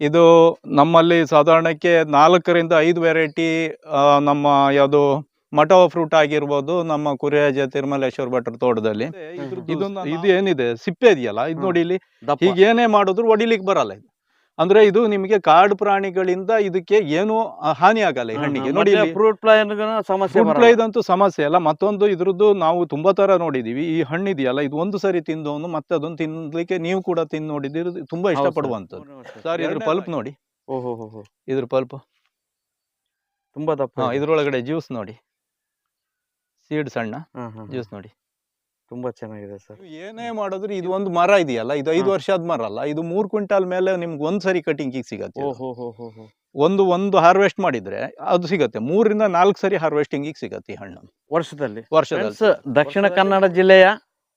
ಇದು ನಮ್ಮಲ್ಲಿ ಸಾಧಾರಣಕ್ಕೆ ನಾಲ್ಕರಿಂದ ಐದು ವೆರೈಟಿ ನಮ್ಮ ಯಾವುದು ಮಟವ ಫ್ರೂಟ್ ಆಗಿರ್ಬೋದು ನಮ್ಮ ಕುರಿಯಾಜ ತಿರುಮಲೇಶ್ವರ ಭಟ್ರ ತೋಟದಲ್ಲಿ. ಇದು ಇದು ಏನಿದೆ? ಸಿಪ್ಪೆ ಇದೆಯಲ್ಲ? ಇದು. ನೋಡಿ ಇಲ್ಲಿ ಹೀಗೇನೇ ಏನೇ ಮಾಡಿದ್ರು ಒಡಿಲಿಕ್ಕೆ ಬರಲ್ಲ ಇದು. ಅಂದ್ರೆ ಇದು ನಿಮಗೆ ಕಾಡು ಪ್ರಾಣಿಗಳಿಂದ ಇದಕ್ಕೆ ಏನು ಹಾನಿ ಆಗಲ್ಲ ಈ ಹಣ್ಣಿಗೆ? ನೋಡಿ ಫ್ರೂಟ್ ಫ್ಲೈ ಸಮಸ್ಯೆ ಫ್ರೂಟ್. ಫ್ಲೈದಂತೂ ಸಮಸ್ಯೆ ಅಲ್ಲ. ಮತ್ತೊಂದು ಇದ್ರದ್ದು ನಾವು ತುಂಬಾ ತರ ನೋಡಿದೀವಿ. ಈ ಹಣ್ಣಿದೆಯಲ್ಲ ಇದು ಒಂದು ಸರಿ ತಿಂದವನು ಮತ್ತೆ ಅದನ್ನು ತಿನ್ಲಿಕ್ಕೆ ನೀವು ಕೂಡ ತಿಂದು ನೋಡಿದ್ರು ತುಂಬಾ ಇಷ್ಟ ಸರ್. ಇಷ್ಟಪಡುವಂತದ್ದು ಸರ್ ಇದ್ರ ಪಲ್ಪ್ ನೋಡಿ. ಓಹೋ. ಇದ್ರ ಪಲ್ಪ್ ತುಂಬಾ ದಪ್ಪ ಇದ್ರೊಳಗಡೆ ಜ್ಯೂಸ್ ನೋಡಿ. ಸೀಡ್ ಸಣ್ಣ. ಜ್ಯೂಸ್ ನೋಡಿ. ತುಂಬಾ ಚೆನ್ನಾಗಿದೆ ಸರ್. ನೀವು ಏನೇ ಮಾಡಿದ್ರು ಇದು ಒಂದು ಮರ ಇದೆಯಲ್ಲ ಇದು ಐದು ಹಾ. ವರ್ಷದ ಮರ ಅಲ್ಲ ಇದು ಮೂರ್ ಕ್ವಿಂಟಾಲ್ ಮೇಲೆ ನಿಮ್ಗೆ ಒಂದ್ ಸರಿ ಕಟಿಂಗ್ ಸಿಗತ್ತೆ ಇದು. ಓಹೋ ಹೋ ಹೋ ಹೋ ಒಂದು ಒಂದು ಹಾರ್ವೆಸ್ಟ್ ಮಾಡಿದ್ರೆ ಅದು ಸಿಗತ್ತೆ ಮೂರರಿಂದ ನಾಲ್ಕು ಸರಿ ಹಾರ್ವೆಸ್ಟಿಂಗ್ ಸಿಗತ್ತೆ ಈ ಹಣ್ಣು. ವರ್ಷದಲ್ಲಿ. ವರ್ಷದಲ್ಲಿ ದಕ್ಷಿಣ ಕನ್ನಡ ಜಿಲ್ಲೆಯ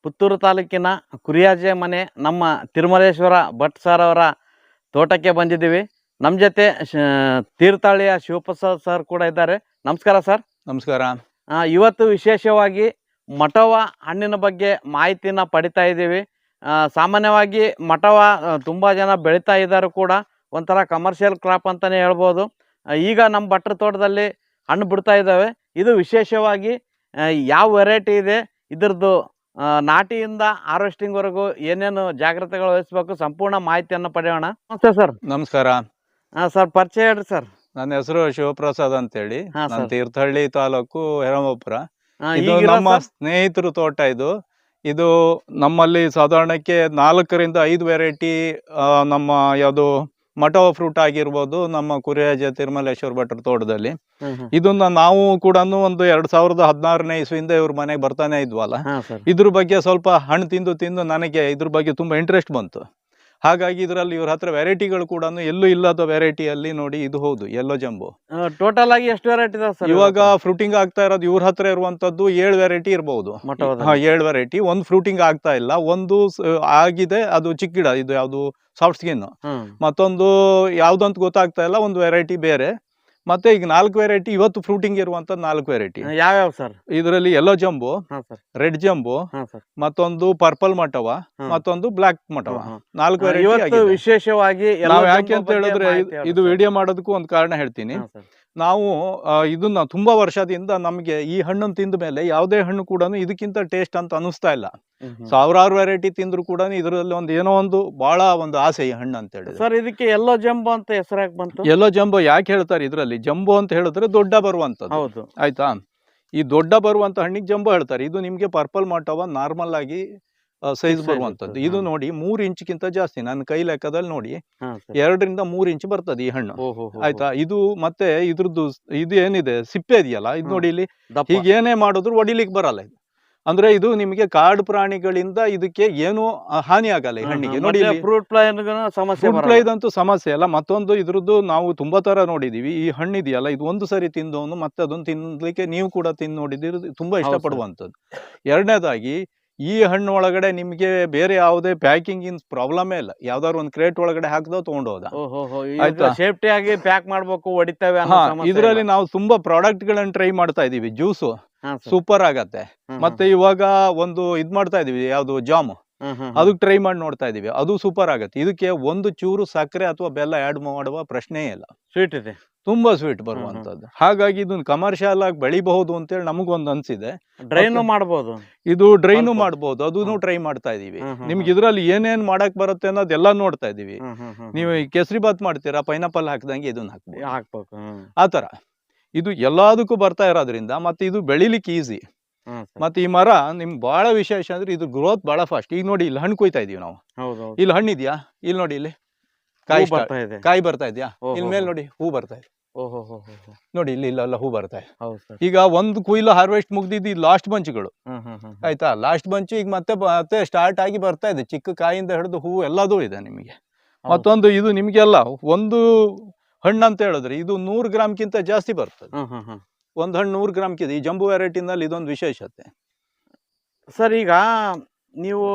ಪುತ್ತೂರು ತಾಲೂಕಿನ ಕುರಿಯಾಜೆ ಮನೆ ನಮ್ಮ ತಿರುಮಲೇಶ್ವರ ಭಟ್ ಸರ್ ಅವರ ತೋಟಕ್ಕೆ ಬಂದಿದ್ದೀವಿ. ನಮ್ಮ ಜೊತೆ ಶ- ತೀರ್ಥಹಳ್ಳಿಯ ಶಿವಪ್ರಸಾದ್ ಸರ್ ಕೂಡ ಇದ್ದಾರೆ. ನಮಸ್ಕಾರ ಸರ್ ನಮಸ್ಕಾರ. ಇವತ್ತು ವಿಶೇಷವಾಗಿ ಮಟವ ಹಣ್ಣಿನ ಬಗ್ಗೆ ಮಾಹಿತಿನ ಪಡಿತಾ ಇದ್ದೀವಿ. ಸಾಮಾನ್ಯವಾಗಿ ಮಟವ ತುಂಬ ಜನ ಬೆಳೀತಾ ಇದ್ದಾರೆ ಕೂಡ. ಒಂಥರ ಕಮರ್ಷಿಯಲ್ ಕ್ರಾಪ್ ಅಂತಲೇ ಹೇಳ್ಬೋದು. ಈಗ ನಮ್ಮ ಭಟ್ರ ತೋಟದಲ್ಲಿ ಹಣ್ಣು ಬಿಡ್ತಾ ಇದ್ದಾವೆ. ಇದು ವಿಶೇಷವಾಗಿ ಯಾವ ವೆರೈಟಿ ಇದೆ ಇದ್ರದ್ದು ನಾಟಿಯಿಂದ ಹಾರ್ವೆಸ್ಟಿಂಗ್ವರೆಗೂ ಏನೇನು ಜಾಗ್ರತೆಗಳು ವಹಿಸ್ಬೇಕು ಸಂಪೂರ್ಣ ಮಾಹಿತಿಯನ್ನು ಪಡೆಯೋಣ. ನಮಸ್ತೆ ಸರ್. ನಮಸ್ಕಾರ. ಸರ್ ಪರಿಚಯ ಹೇಳ್ರಿ ಸರ್. ನನ್ನ ಹೆಸರು ಶಿವಪ್ರಸಾದ್ ಅಂತೇಳಿ. ಹಾ, ನಾನು. ತೀರ್ಥಹಳ್ಳಿ ತಾಲೂಕು ಹೆರಮಪುರ. ಇದು ನಮ್ಮ ಸ್ನೇಹಿತರು ತೋಟ ಇದು. ಇದು ನಮ್ಮಲ್ಲಿ ಸಾಧಾರಣಕ್ಕೆ ನಾಲ್ಕರಿಂದ ಐದು ವೆರೈಟಿ ನಮ್ಮ ಯಾವುದು ಮಟೋ ಫ್ರೂಟ್ ಆಗಿರ್ಬೋದು ನಮ್ಮ ಕುರಿಯಾಜ ತಿರುಮಲೇಶ್ವರ ಭಟ್ರ ತೋಟದಲ್ಲಿ. ಇದನ್ನ ನಾವು ಕೂಡ ಒಂದು ಎರಡ್ ಸಾವಿರದ ಹದಿನಾರನೇ ಇಸ್ವಿಯಿಂದ ಇವ್ರ ಮನೆಗೆ ಬರ್ತಾನೆ ಇದ್ವಲ್ಲ. ಇದ್ರ ಬಗ್ಗೆ ಸ್ವಲ್ಪ ಹಣ್ಣು ತಿಂದು ತಿಂದು ನನಗೆ ಇದ್ರ ಬಗ್ಗೆ ತುಂಬಾ ಇಂಟ್ರೆಸ್ಟ್ ಬಂತು. ಹಾಗಾಗಿ ಇದರಲ್ಲಿ ಇವ್ರ ಹತ್ರ ವೆರೈಟಿಗಳು ಕೂಡ ಎಲ್ಲೂ ಇಲ್ಲದ ವೆರೈಟಿಯಲ್ಲಿ ನೋಡಿ ಇದು ಹೌದು ಎಲ್ಲೋ ಜಂಬು ಟೋಟಲ್ ಆಗಿ ಎಷ್ಟು ವೆರೈಟಿ ಸರ್ ಇವಾಗ ಫ್ರೂಟಿಂಗ್ ಆಗ್ತಾ ಇರೋದು ಇವ್ರ ಹತ್ರ ಇರುವಂತದ್ದು ಏಳು ವೆರೈಟಿ ಇರಬಹುದು ಏಳು ವೆರೈಟಿ ಒಂದು ಫ್ರೂಟಿಂಗ್ ಆಗ್ತಾ ಇಲ್ಲ ಒಂದು ಆಗಿದೆ ಅದು ಚಿಕ್ಕ ಗಿಡ ಇದು ಯಾವುದು ಸಾಫ್ಟ್ ಸ್ಕಿನ್ ಮತ್ತೊಂದು ಯಾವ್ದಂತ ಗೊತ್ತಾಗ್ತಾ ಇಲ್ಲ ಒಂದು ವೆರೈಟಿ ಬೇರೆ. ಮತ್ತೆ ಈಗ ನಾಲ್ಕು ವೆರೈಟಿ ಇವತ್ತು ಫ್ರೂಟಿಂಗ್ ಇರುವಂತ ನಾಲ್ಕು ವೆರೈಟಿ ಯಾವ್ಯಾವ ಸರ್ ಇದರಲ್ಲಿ ಯೆಲ್ಲೋ ಜಂಬು ರೆಡ್ ಜಂಬು ಮತ್ತೊಂದು ಪರ್ಪಲ್ ಮಟವ ಮತ್ತೊಂದು ಬ್ಲಾಕ್ ಮಟವ. ನಾಲ್ಕು ವೆರೈಟಿ ವಿಶೇಷವಾಗಿ ನಾವ್ ಯಾಕೆ ಅಂತ ಹೇಳಿದ್ರೆ ಇದು-. ವಿಡಿಯೋ ಮಾಡೋದಕ್ಕೂ ಒಂದು ಕಾರಣ ಹೇಳ್ತೀನಿ. ನಾವು ಇದನ್ನ ತುಂಬಾ ವರ್ಷದಿಂದ ನಮಗೆ ಈ ಹಣ್ಣು ತಿಂದ ಮೇಲೆ ಯಾವುದೇ ಹಣ್ಣು ಕೂಡ ಇದಕ್ಕಿಂತ ಟೇಸ್ಟ್ ಅಂತ ಅನಿಸ್ತಾ ಇಲ್ಲ. ಸಾವಿರಾರು ವೆರೈಟಿ ತಿಂದ್ರು ಕೂಡ ಇದರಲ್ಲಿ ಒಂದು ಏನೋ ಒಂದು ಬಹಳ ಒಂದು ಆಸೆ ಈ ಹಣ್ಣು ಅಂತ ಹೇಳಿದ್ರೆ. ಸರ್ ಇದಕ್ಕೆ ಎಲ್ಲೋ ಜಂಬು ಅಂತ ಹೆಸರಾಗಿ ಬಂತು? ಎಲ್ಲೋ ಜಂಬೋ ಯಾಕೆ ಹೇಳ್ತಾರೆ ಇದರಲ್ಲಿ? ಜಂಬು ಅಂತ ಹೇಳಿದ್ರೆ ದೊಡ್ಡ ಬರುವಂತದ್ದು ಹೌದು. ಆಯ್ತಾ? ಈ ದೊಡ್ಡ ಬರುವಂತ ಹಣ್ಣಿಗೆ ಜಂಬು ಹೇಳ್ತಾರೆ. ಇದು ನಿಮ್ಗೆ ಪರ್ಪಲ್ ಮಾಟವ ನಾರ್ಮಲ್ ಆಗಿ ಸೈಜ್ ಬರುವಂತದ್ದು ಇದು ನೋಡಿ ಮೂರ್ ಇಂಚ್ಗಿಂತ ಜಾಸ್ತಿ. ನನ್ನ ಕೈ ಲೆಕ್ಕದಲ್ಲಿ ನೋಡಿ. ಎರಡರಿಂದ ಮೂರ್ ಇಂಚ್ ಬರ್ತದೆ ಈ ಹಣ್ಣು. ಆಯ್ತಾ? ಇದು ಮತ್ತೆ ಇದ್ರದ್ದು ಇದು ಏನಿದೆ? ಸಿಪ್ಪೆ ಇದೆಯಲ್ಲ? ಇದು ನೋಡಿ ಇಲ್ಲಿ ಈಗ ಏನೇ ಮಾಡಿದ್ರು ಒಡಿಲಿಕ್ಕೆ ಬರಲ್ಲ ಇದು. ಅಂದ್ರೆ ಇದು ನಿಮಗೆ ಕಾಡು ಪ್ರಾಣಿಗಳಿಂದ ಇದಕ್ಕೆ ಏನು ಹಾನಿ ಆಗಲ್ಲ ಈ ಹಣ್ಣಿಗೆ. ನೋಡಿ ಫ್ರೂಟ್ ಫ್ಲೈ ಸಮಸ್ಯೆ ಫ್ರೂಟ್ ಬರಲ್ಲ. ಇದಂತೂ ಸಮಸ್ಯೆ ಅಲ್ಲ. ಮತ್ತೊಂದು ಇದ್ರದ್ದು ನಾವು ತುಂಬಾ ತರ ನೋಡಿದೀವಿ. ಈ ಹಣ್ಣು ಇದೆಯಲ್ಲ ಇದು ಒಂದು ಸರಿ ತಿಂದವನು ಮತ್ತೆ ಅದನ್ನು ತಿನ್ಲಿಕ್ಕೆ ನೀವು ಕೂಡ ತಿಂದು ನೋಡಿದಿರಿ ತುಂಬಾ. ಇಷ್ಟಪಡುವಂಥದ್ದು. ಎರಡನೇದಾಗಿ ಈ ಹಣ್ಣು ಒಳಗಡೆ ನಿಮ್ಗೆ ಬೇರೆ ಯಾವುದೇ ಪ್ಯಾಕಿಂಗ್ ಇನ್ ಪ್ರಾಬ್ಲಮೇ ಇಲ್ಲ. ಯಾವ್ದಾದ್ರು ಒಂದು ಕ್ರೇಟ್ ಒಳಗಡೆ ಹಾಕ್ದೋ ತಗೊಂಡೋದ. ಆಯ್ತಾ? ಸೇಫ್ಟಿ ಆಗಿ ಪ್ಯಾಕ್ ಮಾಡ್ಬೇಕು ಹೊಡಿತೇವೆ ಇದರಲ್ಲಿ ನಾವು ತುಂಬಾ ಪ್ರಾಡಕ್ಟ್ ಗಳನ್ನ ಟ್ರೈ ಮಾಡ್ತಾ ಇದೀವಿ. ಜ್ಯೂಸು ಸೂಪರ್ ಆಗತ್ತೆ. ಮತ್ತೆ ಇವಾಗ ಒಂದು ಇದ್ ಮಾಡ್ತಾ ಇದೀವಿ ಯಾವ್ದು ಜಾಮ್. ಅದಕ್ಕೆ ಟ್ರೈ ಮಾಡಿ ನೋಡ್ತಾ ಇದೀವಿ. ಅದು ಸೂಪರ್ ಆಗತ್ತೆ. ಇದಕ್ಕೆ ಒಂದು ಚೂರು ಸಕ್ಕರೆ ಅಥವಾ ಬೆಲ್ಲ ಆಡ್ ಮಾಡುವ ಪ್ರಶ್ನೆ ಇಲ್ಲ. ಸ್ವೀಟ್ ಇದೆ. ತುಂಬಾ ಸ್ವೀಟ್ ಬರುವಂತದ್ದು. ಹಾಗಾಗಿ ಇದನ್ನ ಕಮರ್ಷಿಯಲ್ ಆಗಿ ಬೆಳಿಬಹುದು ಅಂತೇಳಿ ನಮಗೊಂದು ಅನ್ಸಿದೆ. ಡ್ರೈನು ಮಾಡಬಹುದು ಇದು ಡ್ರೈನು ಮಾಡಬಹುದು ಅದನ್ನು ಟ್ರೈ ಮಾಡ್ತಾ ಇದೀವಿ. ನಿಮ್ಗೆ. ಇದ್ರಲ್ಲಿ ಏನೇನ್ ಮಾಡಕ್ ಬರುತ್ತೆ ಅನ್ನೋದೆಲ್ಲ ನೋಡ್ತಾ ಇದೀವಿ. ನೀವು ಈ ಕೇಸರಿ ಬಾತ್ ಮಾಡ್ತೀರಾ ಪೈನಾಪಲ್ ಹಾಕ್ದಂಗೆ ಇದನ್ನ. ಹಾಕ್ಬೋದು. ಹಾಕ್ಬೇಕು ಆತರ ಇದು ಎಲ್ಲದಕ್ಕೂ ಬರ್ತಾ ಇರೋದ್ರಿಂದ ಮತ್ತೆ ಇದು ಬೆಳಿಲಿಕ್ಕೆ ಈಸಿ ಮತ್ತೆ ಈ ಮರ ನಿಮ್ಗೆ ಬಹಳ ವಿಶೇಷ ಅಂದ್ರೆ ಇದು ಗ್ರೋತ್ ಬಹಳ ಫಾಸ್ಟ್ ಈಗ ನೋಡಿ ಇಲ್ಲಿ ಹಣ್ಣು ಕೊಯ್ತಾ ಇದೀವಿ ನಾವು. ಇಲ್ಲಿ ಹಣ್ಣಿದ್ಯಾ ಇದೆಯಾ? ಇಲ್ಲಿ ನೋಡಿ ಇಲ್ಲಿ. ಕಾಯಿ ಬರ್ತಾ ಇದೆ. ಕಾಯಿ ಬರ್ತಾ ಇದೆಯಾ? ಇಲ್ಲಿ ಮೇಲೆ ನೋಡಿ ಹೂ ಬರ್ತಾ ಇದೆ. ನೋಡಿ ಇಲ್ಲಿ ಇಲ್ಲೆಲ್ಲ ಹೂ ಬರ್ತಾ ಇದೆ. ಈಗ ಒಂದು ಕುಯ್ಲು ಹಾರ್ವೆಸ್ಟ್ ಮುಗ್ದಿದ್ದು ಲಾಸ್ಟ್ ಬಂಚ್ಗಳು. ಆಯ್ತಾ? ಲಾಸ್ಟ್ ಬಂಚ್ ಈಗ ಮತ್ತೆ ಮತ್ತೆ ಸ್ಟಾರ್ಟ್ ಆಗಿ ಬರ್ತಾ ಇದೆ. ಚಿಕ್ಕ ಕಾಯಿಂದ ಹಿಡಿದು ಹೂ ಎಲ್ಲದೂ ಇದೆ ನಿಮಗೆ. ಮತ್ತೊಂದು ಇದು ನಿಮಗೆಲ್ಲ ಒಂದು ಹಣ್ಣು ಅಂತ ಹೇಳಿದ್ರೆ ಇದು ನೂರು ಗ್ರಾಮ್ಗಿಂತ ಜಾಸ್ತಿ ಬರ್ತದೆ. ಒಂದು ಹಣ್ಣು ನೂರು ಗ್ರಾಮ್ಕಿದೆ ಈ ಜಂಬು ವೆರೈಟಿನಲ್ಲಿ ಇದೊಂದು ವಿಶೇಷತೆ. ಸರ್ ಈಗ ನೀವು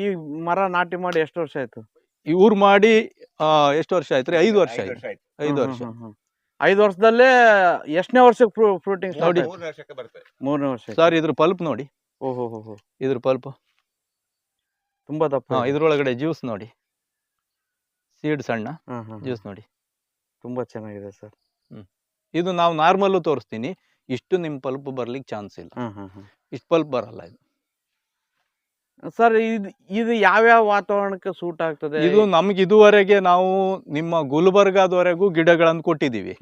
ಈ ಮರ ನಾಟಿ ಮಾಡಿ ಎಷ್ಟು ವರ್ಷ ಆಯ್ತು? ಇವ್ರು ಮಾಡಿ ಆ, ಎಷ್ಟು ವರ್ಷ ಆಯ್ತು ರೀ ಐದು ವರ್ಷ ಆಯ್ತು. ಐದು ವರ್ಷ. ಐದು ವರ್ಷದಲ್ಲೇ ಎಷ್ಟನೇ ವರ್ಷಕ್ಕೆ ಫ್ರೂಟಿಂಗ್ ನೋಡಿ. ಮೂರನೇ ವರ್ಷ ಸರ್ ಇದ್ರ ಪಲ್ಪ್ ನೋಡಿ. ಓಹೋ ಇದ್ರ ಪಲ್ಪ್. ತುಂಬಾ ದಪ್ಪ ಹಾ ಇದೆ. ಇದ್ರೊಳಗಡೆ ಜ್ಯೂಸ್ ನೋಡಿ. ಸೀಡ್ ಸಣ್ಣ ಜ್ಯೂಸ್ ನೋಡಿ. ತುಂಬಾ ಚೆನ್ನಾಗಿದೆ ಸರ್. ಇದು ನಾವು ನಾರ್ಮಲ್ಲು ತೋರಿಸ್ತೀನಿ. ಇಷ್ಟು ನಿಮ್ ಪಲ್ಪ್ ಬರ್ಲಿಕ್ಕೆ ಚಾನ್ಸ್ ಇಲ್ಲ. ಇಷ್ಟು ಪಲ್ಪ್ ಬರಲ್ಲ ಇದು. ಸರ್ ಇದು ಇದು ಯಾವ್ಯಾವ ವಾತಾವರಣಕ್ಕೆ ಸೂಟ್ ಆಗ್ತದೆ? ಇದು ನಮ್ಗೆ ಇದುವರೆಗೆ ನಾವು ನಿಮ್ಮ ಗುಲ್ಬರ್ಗಾದವರೆಗೂ ಗಿಡಗಳನ್ನು ಕೊಟ್ಟಿದ್ದೀವಿ.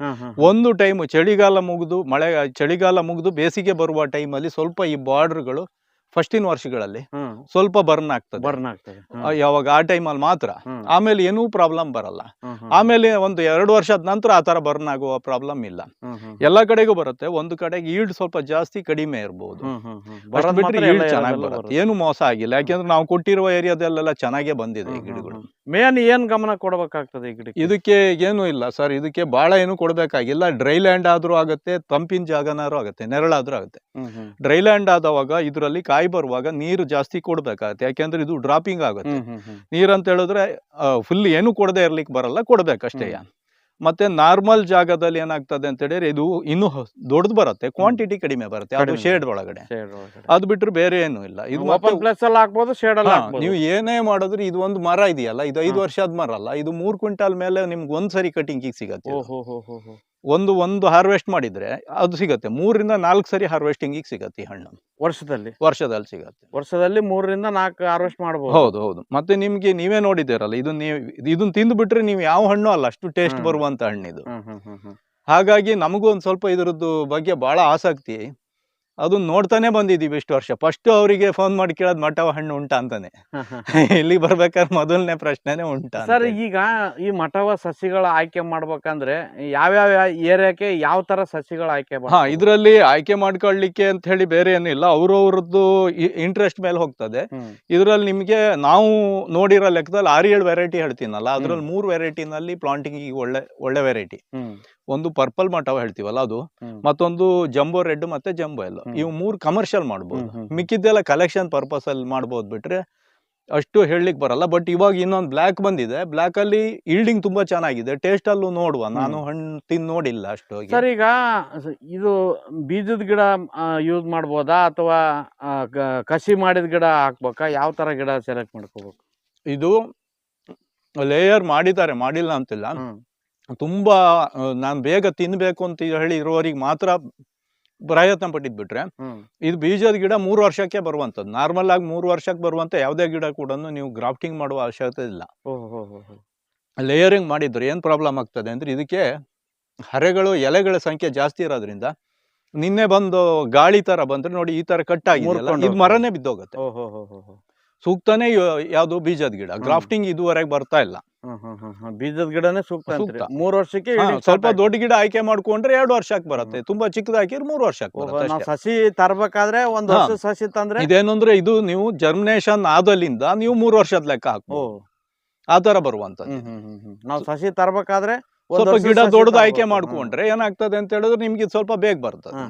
ಒಂದು ಟೈಮ್ ಚಳಿಗಾಲ ಮುಗಿದು ಮಳೆ ಚಳಿಗಾಲ ಮುಗಿದು ಬೇಸಿಗೆ ಬರುವ ಟೈಮಲ್ಲಿ ಸ್ವಲ್ಪ ಈ ಬಾರ್ಡರ್ಗಳು ಫಸ್ಟಿನ ವರ್ಷಗಳಲ್ಲಿ ಸ್ವಲ್ಪ ಬರ್ನ್ ಆಗ್ತದೆ. ಬರ್ನ್ ಆಗ್ತದೆ. ಯಾವಾಗ ಆ ಟೈಮಲ್ಲಿ ಮಾತ್ರ ಆಮೇಲೆ ಏನೂ ಪ್ರಾಬ್ಲಮ್ ಬರಲ್ಲ. ಆಮೇಲೆ ಒಂದು ಎರಡು ವರ್ಷದ ನಂತರ ಆ ತರ ಬರ್ನ್ ಆಗುವ ಪ್ರಾಬ್ಲಮ್ ಇಲ್ಲ. ಎಲ್ಲ ಕಡೆಗೂ ಬರುತ್ತೆ. ಒಂದು ಕಡೆಗೆ ಈಲ್ಡ್ ಸ್ವಲ್ಪ ಜಾಸ್ತಿ ಕಡಿಮೆ ಇರಬಹುದು ಈಲ್ಡ್ ಚೆನ್ನಾಗಿ ಬರುತ್ತೆ. ಏನು ಮೋಸ ಆಗಿಲ್ಲ. ಯಾಕೆಂದ್ರೆ ನಾವು ಕೊಟ್ಟಿರುವ ಏರಿಯಾದಲ್ಲೆಲ್ಲ ಚೆನ್ನಾಗೇ ಬಂದಿದೆ ಈ ಗಿಡಗಳು. ಮೇನ್ ಏನ್ ಗಮನ ಕೊಡಬೇಕಾಗ್ತದೆ ಈ ಗಿಡಕ್ಕೆ? ಇದಕ್ಕೆ ಏನು ಇಲ್ಲ ಸರ್. ಇದಕ್ಕೆ ಬಹಳ ಏನು ಕೊಡಬೇಕಾಗಿಲ್ಲ. ಡ್ರೈ ಲ್ಯಾಂಡ್ ಆದ್ರೂ ಆಗುತ್ತೆ ತಂಪಿನ ಜಾಗನಾದ್ರೂ ಆಗುತ್ತೆ ನೆರಳಾದ್ರೂ ಆಗುತ್ತೆ. ಡ್ರೈ ಲ್ಯಾಂಡ್ ಆದವಾಗ ಇದರಲ್ಲಿ ಕಾಯಿ ಬರುವಾಗ ನೀರು ಜಾಸ್ತಿ ಕೊಡ್ಬೇಕಾಗತ್ತೆ. ಯಾಕೆಂದ್ರೆ ಇದು ಡ್ರಾಪಿಂಗ್ ಆಗುತ್ತೆ. ಹ್ಮ್ ಹ್ಮ್ ಹ್ಮ್. ನೀರ್ ಅಂತ ಹೇಳಿದ್ರೆ ಫುಲ್ ಏನು ಕೊಡದೆ ಇರ್ಲಿಕ್ಕೆ ಬರಲ್ಲ ಕೊಡ್ಬೇಕಷ್ಟೇ. ಮತ್ತೆ ನಾರ್ಮಲ್ ಜಾಗದಲ್ಲಿ ಏನಾಗ್ತದೆ ಅಂತ ಹೇಳಿದ್ರೆ ಇದು ಇನ್ನು ದೊಡ್ಡದು ಬರುತ್ತೆ. ಕ್ವಾಂಟಿಟಿ ಕಡಿಮೆ ಬರುತ್ತೆ. ಅದು ಶೇಡ್ ಒಳಗಡೆ. ಅದು ಬಿಟ್ರೆ ಬೇರೆ ಏನು ಇಲ್ಲ. ಇದು ಪ್ಲಸ್ ಅಲ್ಲಿ ಹಾಕ್ಬೋದು ಶೇಡ್ ಅಲ್ಲ ನೀವು ಏನೇ ಮಾಡಿದ್ರು ಇದು ಒಂದು ಮರ ಇದೆಯಲ್ಲ ಇದು ಐದು. ವರ್ಷದ ಮರ ಅಲ್ಲ ಇದು ಮೂರ್ ಕ್ವಿಂಟಾಲ್ ಮೇಲೆ ನಿಮ್ಗೆ ಒಂದ್ಸರಿ ಕಟಿಂಗ್ ಸಿಗತ್ತೆ ಒಂದು ಒಂದು ಹಾರ್ವೆಸ್ಟ್ ಮಾಡಿದ್ರೆ ಅದು ಸಿಗತ್ತೆ. ಮೂರರಿಂದ ನಾಲ್ಕು ಸರಿ ಹಾರ್ವೆಸ್ಟಿಂಗ್ ಸಿಗತ್ತೆ ಈ ಹಣ್ಣು. ವರ್ಷದಲ್ಲಿ? ವರ್ಷದಲ್ಲಿ ಸಿಗತ್ತೆ. ವರ್ಷದಲ್ಲಿ ಮೂರರಿಂದ ನಾಲ್ಕು ಹಾರ್ವೆಸ್ಟ್ ಮಾಡಬಹುದು ಹೌದು ಹೌದು. ಮತ್ತೆ ನಿಮ್ಗೆ ನೀವೇ ನೋಡಿದ್ದೀರಲ್ಲ ಇದು ನೀವು ಇದನ್ನ ತಿಂದು ಬಿಟ್ರೆ ನೀವು ಯಾವ ಹಣ್ಣು ಅಲ್ಲ ಅಷ್ಟು ಟೇಸ್ಟ್. ಬರುವಂತ ಹಣ್ಣಿದು. ಹ್ಮ್ ಹ್ಮ್ ಹಾಗಾಗಿ ನಮಗೂ ಒಂದು ಸ್ವಲ್ಪ ಇದರದ್ದು ಬಗ್ಗೆ ಬಹಳ ಆಸಕ್ತಿ. ಅದನ್ನ ನೋಡ್ತಾನೆ ಬಂದಿದ್ದೀವಿ ಇಷ್ಟು ವರ್ಷ. ಫಸ್ಟ್ ಅವರಿಗೆ ಫೋನ್ ಮಾಡಿ ಕೇಳೋದು ಮಠವ ಹಣ್ಣು ಉಂಟಾ ಅಂತಾನೆ. ಇಲ್ಲಿ ಬರ್ಬೇಕಾದ್ರೆ ಮೊದಲನೇ ಪ್ರಶ್ನೆನೇ ಉಂಟಾ ಸರ್ ಈಗ ಈ ಮಠವ ಸಸಿಗಳ ಆಯ್ಕೆ ಮಾಡ್ಬೇಕಂದ್ರೆ ಯಾವ್ಯಾವ ಏರಿಯಾಕ್ಕೆ ಯಾವ ತರ ಸಸಿಗಳ ಆಯ್ಕೆ ಹಾ? ಇದರಲ್ಲಿ ಆಯ್ಕೆ ಮಾಡ್ಕೊಳ್ಳಿಕ್ಕೆ ಅಂತ ಹೇಳಿ ಬೇರೆ ಏನಿಲ್ಲ. ಅವ್ರವ್ರದ್ದು ಇಂಟ್ರೆಸ್ಟ್ ಮೇಲೆ ಹೋಗ್ತದೆ. ಇದರಲ್ಲಿ ನಿಮಗೆ ನಾವು ನೋಡಿರೋ ಲೆಕ್ಕದಲ್ಲಿ ಆರು ಏಳು ವೆರೈಟಿ ಹೇಳ್ತೀನಲ್ಲ ಅದ್ರಲ್ಲಿ ಮೂರು ವೆರೈಟಿನಲ್ಲಿ ಪ್ಲಾಂಟಿಂಗ್ ಒಳ್ಳೆ ಒಳ್ಳೆ ವೆರೈಟಿ ಒಂದು ಪರ್ಪಲ್ ಮಟವ ಹೇಳ್ತೀವಲ್ಲ ಅದು? ಮತ್ತೊಂದು ಜಂಬೋ ರೆಡ್ ಮತ್ತೆ ಜಂಬೋ ಎಲ್ಲ. ಇವು ಮೂರು ಕಮರ್ಷಿಯಲ್ ಮಾಡ್ಬೋದು. ಮಿಕ್ಕಿದ್ದೆಲ್ಲ ಕಲೆಕ್ಷನ್ ಪರ್ಪಸ್ ಅಲ್ಲಿ ಮಾಡ್ಬೋದು ಬಿಟ್ರೆ ಅಷ್ಟು ಹೇಳಲಿಕ್ಕೆ ಬರಲ್ಲ. ಬಟ್ ಇವಾಗ ಇನ್ನೊಂದು ಬ್ಲ್ಯಾಕ್ ಬಂದಿದೆ. ಬ್ಲ್ಯಾಕ್ ಅಲ್ಲಿ ಈಲ್ಡಿಂಗ್ ತುಂಬಾ ಚೆನ್ನಾಗಿದೆ. ಟೇಸ್ಟ್ ಅಲ್ಲೂ ನೋಡುವ. ನಾನು ಹಣ್ಣು ತಿನ್ ನೋಡಿಲ್ಲ ಅಷ್ಟು. ಸರ್ ಈಗ ಇದು ಬೀಜದ ಗಿಡ ಯೂಸ್ ಮಾಡ್ಬೋದಾ? ಅಥವಾ ಕಸಿ ಮಾಡಿದ ಗಿಡ ಹಾಕ್ಬೇಕಾ? ಯಾವ ತರ ಗಿಡ ಸೆಲೆಕ್ಟ್ ಮಾಡ್ಕೋಬೇಕು? ಇದು ಲೇಯರ್ ಮಾಡಿದ್ದಾರೆ. ಮಾಡಿಲ್ಲ ಅಂತಿಲ್ಲ. ತುಂಬಾ ನಾನು ಬೇಗ ತಿನ್ಬೇಕು ಅಂತ ಹೇಳಿ ಇರೋರಿಗೆ ಮಾತ್ರ ಪ್ರಯತ್ನ ಪಟ್ಟಿದ್ ಬಿಟ್ರೆ ಇದು ಬೀಜದ ಗಿಡ ಮೂರು ವರ್ಷಕ್ಕೆ ಬರುವಂಥದ್ದು. ನಾರ್ಮಲ್ ಆಗಿ ಮೂರು ವರ್ಷಕ್ಕೆ ಬರುವಂತ ಯಾವುದೇ ಗಿಡ ಕೂಡ ನೀವು ಗ್ರಾಫ್ಟಿಂಗ್ ಮಾಡುವ ಅವಶ್ಯಕತೆ ಇಲ್ಲ. ಲೇಯರಿಂಗ್ ಮಾಡಿದ್ರೆ ಏನು ಪ್ರಾಬ್ಲಮ್ ಆಗ್ತದೆ ಅಂದ್ರೆ ಇದಕ್ಕೆ ಹರೆಗಳು ಎಲೆಗಳ ಸಂಖ್ಯೆ ಜಾಸ್ತಿ ಇರೋದ್ರಿಂದ ನಿನ್ನೆ ಬಂದು ಗಾಳಿ ತರ ಬಂದ್ರೆ ನೋಡಿ ಈ ತರ ಕಟ್ ಆಗಿದೆ ಇದು ಮರನೇ ಬಿದ್ದೋಗುತ್ತೆ. ಸೂಕ್ತನೇ ಯಾವುದು ಬೀಜದ ಗಿಡ. ಗ್ರಾಫ್ಟಿಂಗ್ ಇದುವರೆಗೆ ಬರ್ತಾ ಇಲ್ಲ. ಬೀಜದ ಗಿಡನೇ ಸೂಕ್ತ. ಮೂರ್ ವರ್ಷಕ್ಕೆ ಹಾ, ಸ್ವಲ್ಪ start ದೊಡ್ಡ ಗಿಡ ಆಯ್ಕೆ ಮಾಡ್ಕೊಂಡ್ರೆ ಎರಡು ವರ್ಷಕ್ಕೆ ಬರುತ್ತೆ. ತುಂಬಾ ಚಿಕ್ಕದ ಹಾಕಿದ್ರೆ ಮೂರು ವರ್ಷಕ್ಕೆ ಓಹೋ, ಬರುತ್ತೆ ನಾವ್ ಅಷ್ಟೇ. ಸಸಿ ತರಬೇಕಾದ್ರೆ ಒಂದ್ ಹಾ. ವರ್ಷ ಸಸಿ ತಂದ್ರೆ? ಇದೇನಂದ್ರೆ ಇದು ನೀವು ಜರ್ಮಿನೇಷನ್ ಆದಲ್ಲಿಂದ ನೀವು ಮೂರ್ ವರ್ಷದ ಲೆಕ್ಕ ಓ ಹಾಕ್ಬೋದು ಆ ತರ ಬರುವಂತದ್ದು ಹ್ಮ್ ಹ್ಮ್ ಹ್ಮ್ ಹ್ಮ್. ನಾವ್ ಸಸಿ ತರಬೇಕಾದ್ರೆ ಸ್ವಲ್ಪ ಗಿಡ ದೊಡ್ಡದ ಆಯ್ಕೆ ಮಾಡ್ಕೊಂಡ್ರೆ ಏನಾಗ್ತದೆ ಅಂತ ಹೇಳಿದ್ರೆ ನಿಮ್ಗೆ ಇದು ಸ್ವಲ್ಪ ಬೇಗ ಬರ್ತದೆ.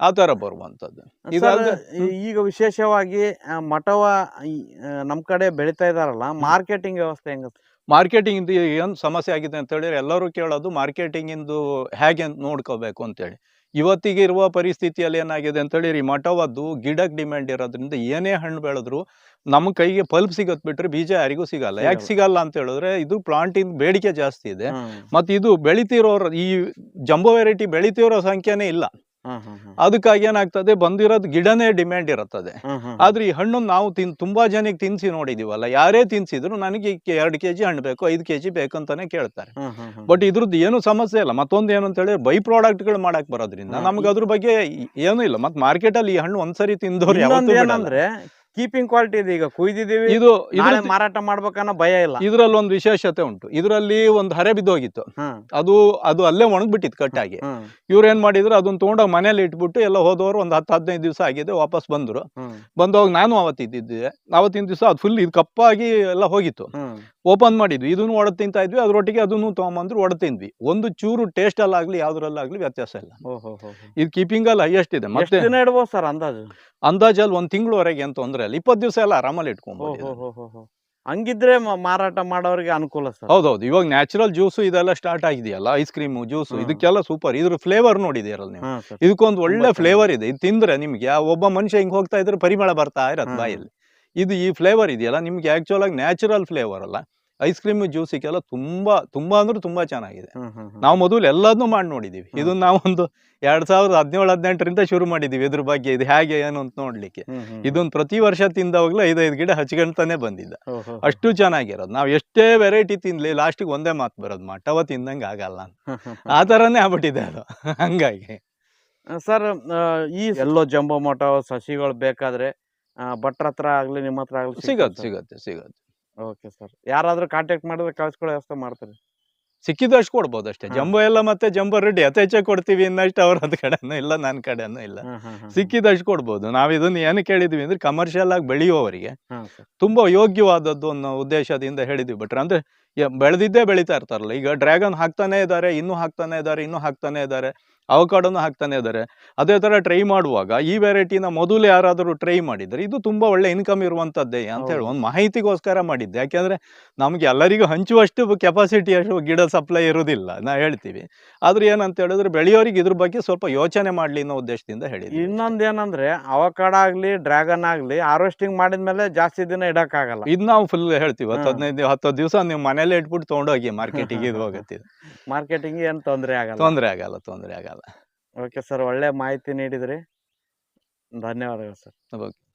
ಆ ತರ ಬರುವಂತದ್ದು ಸರ್, ಇದಾದ- ಈಗ ವಿಶೇಷವಾಗಿ ಆ, ಮಠವ ಈ, ಆ, ನಮ್ ಕಡೆ ಬೆಳೀತಾ ಇದಾರಲ್ಲ ಮಾರ್ಕೆಟಿಂಗ್ ವ್ಯವಸ್ಥೆ ಹೆಂಗ ಮಾರ್ಕೆಟಿಂಗ್ ಇಂದ ಏನು ಸಮಸ್ಯೆ ಆಗಿದೆ ಅಂತ ಹೇಳಿದ್ರೆ ಎಲ್ಲರೂ ಕೇಳೋದು ಮಾರ್ಕೆಟಿಂಗ್ ಇಂದು ಹೇಗೆ ಅಂತ ನೋಡ್ಕೋಬೇಕು ಅಂತೇಳಿ ಇವತ್ತಿಗೆ ಇರುವ ಪರಿಸ್ಥಿತಿಯಲ್ಲಿ ಏನಾಗಿದೆ ಅಂತ ಹೇಳಿ ಈ ಮಠವದ್ದು ಗಿಡಕ್ಕೆ ಡಿಮ್ಯಾಂಡ್ ಇರೋದ್ರಿಂದ ಏನೇ ಹಣ್ಣು ಬೆಳೆದ್ರು ನಮ್ಮ ಕೈಗೆ ಪಲ್ಪ್ ಸಿಗತ್ ಬಿಟ್ರೆ ಬೀಜ ಯಾರಿಗೂ ಸಿಗಲ್ಲ. ಯಾಕೆ ಸಿಗಲ್ಲ. ಸಿಗಲ್ಲ ಅಂತ ಹೇಳಿದ್ರೆ ಇದು ಪ್ಲಾಂಟಿನ ಬೇಡಿಕೆ ಜಾಸ್ತಿ ಇದೆ. ಮತ್ತೆ ಇದು ಬೆಳಿತಿರೋ ಈ ಜಂಬೋ ವೆರೈಟಿ ಬೆಳಿತಿರೋ ಸಂಖ್ಯೆನೇ ಇಲ್ಲ. ಅದಕ್ಕಾಗಿ ಏನಾಗ್ತದೆ? ಬಂದಿರೋದು ಗಿಡನೇ ಡಿಮ್ಯಾಂಡ್ ಇರುತ್ತದೆ. ಆದ್ರೆ ಈ ಹಣ್ಣು ನಾವು ತಿನ್ ತುಂಬಾ ಜನಕ್ಕೆ ತಿನ್ಸಿ ನೋಡಿದೀವಲ್ಲ ಯಾರೇ ತಿನ್ಸಿದ್ರು ನನಗೆ ಎರಡು ಕೆಜಿ ಹಣ್ಣು ಬೇಕು ಐದು ಕೆಜಿ ಬೇಕು ಅಂತಾನೆ ಕೇಳ್ತಾರೆ. ಬಟ್ ಇದ್ರದ್ದು ಏನು ಸಮಸ್ಯೆ ಇಲ್ಲ. ಮತ್ತೊಂದು ಏನು ಅಂತ ಹೇಳಿದ್ರೆ ಬೈ ಪ್ರಾಡಕ್ಟ್ಗಳು ಮಾಡಕ್ ಬರೋದ್ರಿಂದ ನಮ್ಗೆ ಅದ್ರ ಬಗ್ಗೆ ಏನೂ ಇಲ್ಲ. ಮತ್ತೆ ಮಾರ್ಕೆಟ್ ಅಲ್ಲಿ ಈ ಹಣ್ಣು ಒಂದ್ಸರಿ ತಿಂದವ್ರು ಏನಂದ್ರೆ ಕೀಪಿಂಗ್ ಕ್ವಾಲಿಟಿ ಇದೆ. ಈಗ ಕುಯ್ದಿದೀವಿ ಇದು ಮಾರಾಟ ಮಾಡ್ಬೇಕನ್ನೋ ಭಯ ಇಲ್ಲ. ಇದರಲ್ಲಿ ಒಂದು ವಿಶೇಷತೆ ಉಂಟು. ಇದರಲ್ಲಿ ಒಂದು ಹರೆ ಬಿದ್ದೋಗಿತ್ತು. ಅದು ಅದು ಅಲ್ಲೇ ಒಣಗ್ಬಿಟ್ಟಿತ್ತು ಕಟ್ಟಾಗಿ ಇವ್ರು ಏನ್ ಮಾಡಿದ್ರು ಅದನ್ನ ತಗೊಂಡೋಗಿ ಮನೇಲಿ ಇಟ್ಬಿಟ್ಟು ಎಲ್ಲ ಹೋದವರು ಒಂದು ಹತ್ತು ಹದಿನೈದು ದಿವಸ ಆಗಿದೆ ವಾಪಸ್ ಬಂದ್ರು. ಬಂದೋಗ ಬಂದವಾಗ ನಾನು ಅವತ್ತಿದ್ದಿದ್ದೆ. ಅವತ್ತಿನ ದಿವಸ ಅದು ಫುಲ್ ಇದು ಕಪ್ಪಾಗಿ ಎಲ್ಲ ಹೋಗಿತ್ತು. ಓಪನ್ ಮಾಡಿದ್ವಿ. ಇದನ್ನು ಒಡ ತಿಂತಾ ಇದ್ವಿ ಅದ್ರೊಟ್ಟಿಗೆ ಅದನ್ನು ತಗೊಂಬಂದ್ರು ಒಡ ತಿಂದ್ವಿ. ಒಂದು ಚೂರು ಟೇಸ್ಟ್ ಅಲ್ಲಾಗ್ಲಿ ಯಾವ್ದ್ರಲ್ಲಾಗ್ಲಿ ವ್ಯತ್ಯಾಸ ಇಲ್ಲ. ಇದು ಕೀಪಿಂಗ್ ಅಲ್ಲಿ ಹೈಯೆಸ್ಟ್ ಇದೆ. ಮತ್ತೆ ಸರ್ ಅಂದಾಜು? ಅಂದಾಜಲ್ಲಿ ಒಂದ್ ತಿಂಗಳವರೆಗೆ ಏನ್ ತೊಂದ್ರೆ ಇಲ್ಲ ಇಪ್ಪತ್ತು ದಿವಸ ಎಲ್ಲ ಆರಾಮಲ್ಲಿ ಇಟ್ಕೊಂಬೋದು ಹಂಗಿದ್ರೆ ಮಾರಾಟ ಮಾಡೋರಿಗೆ ಅನುಕೂಲ ಸರ್. ಹೌದೌದು. ಇವಾಗ ನ್ಯಾಚುರಲ್ ಜ್ಯೂಸು ಇದೆಲ್ಲ ಸ್ಟಾರ್ಟ್ ಆಗಿದೆಯಲ್ಲ? ಐಸ್ ಕ್ರೀಮ್ ಜ್ಯೂಸು ಇದಕ್ಕೆಲ್ಲ ಸೂಪರ್. ಇದ್ರ ಫ್ಲೇವರ್ ನೋಡಿದೀರಲ್ಲ ನೀವು. ಇದಕ್ಕೊಂದು ಒಳ್ಳೆ ಫ್ಲೇವರ್ ಇದೆ. ಇದು ತಿಂದ್ರೆ ನಿಮ್ಗೆ ಒಬ್ಬ ಮನುಷ್ಯ ಹಿಂಗ್ ಹೋಗ್ತಾ ಇದ್ರೆ ಪರಿಮಳ ಬರ್ತಾ ಇರತ್ತೆ. ಬಾಯಲ್ಲಿ. ಇದು ಈ ಫ್ಲೇವರ್ ಇದೆಯಲ್ಲ? ನಿಮ್ಗೆ ಆಕ್ಚುಲ್ ಆಗಿ ನ್ಯಾಚುರಲ್ ಫ್ಲೇವರ್ ಅಲ್ಲ. ಐಸ್ ಕ್ರೀಮ್ ಜ್ಯೂಸಿಗೆಲ್ಲ ತುಂಬಾ ತುಂಬಾ ಅಂದ್ರೆ ತುಂಬಾ ಚೆನ್ನಾಗಿದೆ. ನಾವು ಮೊದಲು ಎಲ್ಲದನ್ನು ಮಾಡಿ ನೋಡಿದೀವಿ. ಇದನ್ನ ನಾವೊಂದು ಒಂದು ಎರಡ್ ಸಾವಿರದ ಹದಿನೇಳು ಹದಿನೆಂಟರಿಂದ ಶುರು ಮಾಡಿದೀವಿ ಇದ್ರ ಬಗ್ಗೆ. ಇದು ಹೇಗೆ ಏನು ಅಂತ ನೋಡ್ಲಿಕ್ಕೆ. ಇದೊಂದು ಪ್ರತಿ ವರ್ಷ ತಿಂದವಾಗ್ಲೂ ಐದೈದು ಗಿಡ ಹಚ್ಕೊಂತಾನೆ ಬಂದಿದ್ದ. ಅಷ್ಟು ಚೆನ್ನಾಗಿರೋದು. ನಾವು ಎಷ್ಟೇ ವೆರೈಟಿ ತಿನ್ಲಿ ಲಾಸ್ಟಿಗೆ ಒಂದೇ ಮಾತು ಬರೋದು. ಮಟವ ತಿಂದಂಗೆ ಆಗಲ್ಲ. ಆ ಥರನೇ ಆಗ್ಬಿಟ್ಟಿದೆ ಅದು. ಹಂಗಾಗಿ. ಸರ್ ಈ ಎಲ್ಲೋ ಜಂಬೋ ಮಟವ ಸಸಿಗಳು ಬೇಕಾದ್ರೆ ಆ, ಭಟ್ರ ಹತ್ರ ಆಗ್ಲಿ ನಿಮ್ಮ ಹತ್ರ ಆಗ್ಲಿ ಸಿಗತ್ತೆ ಸಿಗತ್ತೆ ಸಿಗತ್ತೆ. ಓಕೆ ಸರ್ ಯಾರಾದ್ರೂ ಕಾಂಟ್ಯಾಕ್ಟ್ ಮಾಡಿದ್ರೆ ಕಳ್ಸ್ಕೊಳ್ಳೋ ವ್ಯವಸ್ಥೆ ಮಾಡ್ತೀರಿ. ಸಿಕ್ಕಿದಷ್ಟು ಕೊಡ್ಬೋದು ಅಷ್ಟೇ. ಜಂಬೋ ಎಲ್ಲ ಮತ್ತೆ ಜಂಬೋ ರೆಡ್ಡಿ ಯಥೇಚ್ಛ ಕೊಡ್ತೀವಿ ಇನ್ನಷ್ಟು ಅವ್ರ ಅದ್ ಕಡೆನೂ ಇಲ್ಲ ನನ್ನ ಕಡೆನೂ ಇಲ್ಲ. ಸಿಕ್ಕಿದಷ್ಟು ಕೊಡ್ಬೋದು. ನಾವು ಇದನ್ನ ಏನು ಕೇಳಿದ್ವಿ ಅಂದ್ರೆ ಕಮರ್ಷಿಯಲ್ ಆಗಿ ಬೆಳೆಯುವವರಿಗೆ ತುಂಬಾ ಯೋಗ್ಯವಾದದ್ದು ಅನ್ನೋ ಉದ್ದೇಶದಿಂದ ಹೇಳಿದ್ವಿ. ಬಟ್ರೆ ಅಂದ್ರೆ ಬೆಳೆದಿದ್ದೇ ಬೆಳಿತಾ ಇರ್ತಾರಲ್ಲ. ಈಗ ಡ್ರ್ಯಾಗನ್ ಹಾಕ್ತಾನೆ ಇದ್ದಾರೆ ಇನ್ನೂ ಹಾಕ್ತಾನೆ ಇದ್ದಾರೆ ಇನ್ನೂ ಹಾಕ್ತಾನೆ ಇದ್ದಾರೆ ಅವಕಾಡೋನು ಹಾಕ್ತಾನೆ ಇದ್ದಾರೆ ಅದೇ ತರ ಟ್ರೈ ಮಾಡುವಾಗ ಈ ವೆರೈಟಿನ ಮೊದಲು ಯಾರಾದರೂ ಟ್ರೈ ಮಾಡಿದ್ರೆ ಇದು ತುಂಬಾ ಒಳ್ಳೆ ಇನ್ಕಮ್ ಇರುವಂತದ್ದೇ ಅಂತ ಹೇಳಿ. ಒಂದು ಮಾಹಿತಿಗೋಸ್ಕರ ಮಾಡಿದ್ದೆ. ಯಾಕೆಂದ್ರೆ ನಮ್ಗೆ ಎಲ್ಲರಿಗೂ ಹಂಚುವಷ್ಟು ಕೆಪಾಸಿಟಿ ಅಷ್ಟು ಗಿಡ ಸಪ್ಲೈ ಇರುವುದಿಲ್ಲ ನಾ ಹೇಳ್ತೀವಿ. ಆದ್ರೆ ಏನಂತ ಹೇಳಿದ್ರೆ ಬೆಳೆಯೋರಿಗೆ ಇದ್ರ ಬಗ್ಗೆ ಸ್ವಲ್ಪ ಯೋಚನೆ ಮಾಡ್ಲಿ ಅನ್ನೋ ಉದ್ದೇಶದಿಂದ ಹೇಳಿದ್ವಿ ಇನ್ನೊಂದ್ ಏನಂದ್ರೆ ಅವಕಾಡ ಆಗ್ಲಿ ಡ್ರ್ಯಾಗನ್ ಆಗ್ಲಿ ಹಾರ್ವೆಸ್ಟಿಂಗ್ ಮಾಡಿದ್ಮೇಲೆ ಜಾಸ್ತಿ ದಿನ ಇಡಕ್ ಆಗಲ್ಲ ಇದು ನಾವು ಫುಲ್ ಹೇಳ್ತೀವಿ ಹತ್ತು. ಹದಿನೈದು ಹತ್ತು ದಿವಸ ನೀವು ಮನೇಲೆ ಇಟ್ಬಿಟ್ಟು ತೊಗೊಂಡೋಗಿ ಮಾರ್ಕೆಟಿಗೆ ಇದು ಹೋಗುತ್ತೆ. ಮಾರ್ಕೆಟಿಂಗ್ ಏನ್ ತೊಂದ್ರೆ ಆಗಲ್ಲ. ತೊಂದರೆ ಆಗಲ್ಲ ತೊಂದರೆ ಆಗಲ್ಲ. ಓಕೆ ಸರ್ ಒಳ್ಳೆ ಮಾಹಿತಿ ನೀಡಿದ್ರಿ. ಧನ್ಯವಾದಗಳು ಸರ್. ಓಕೆ.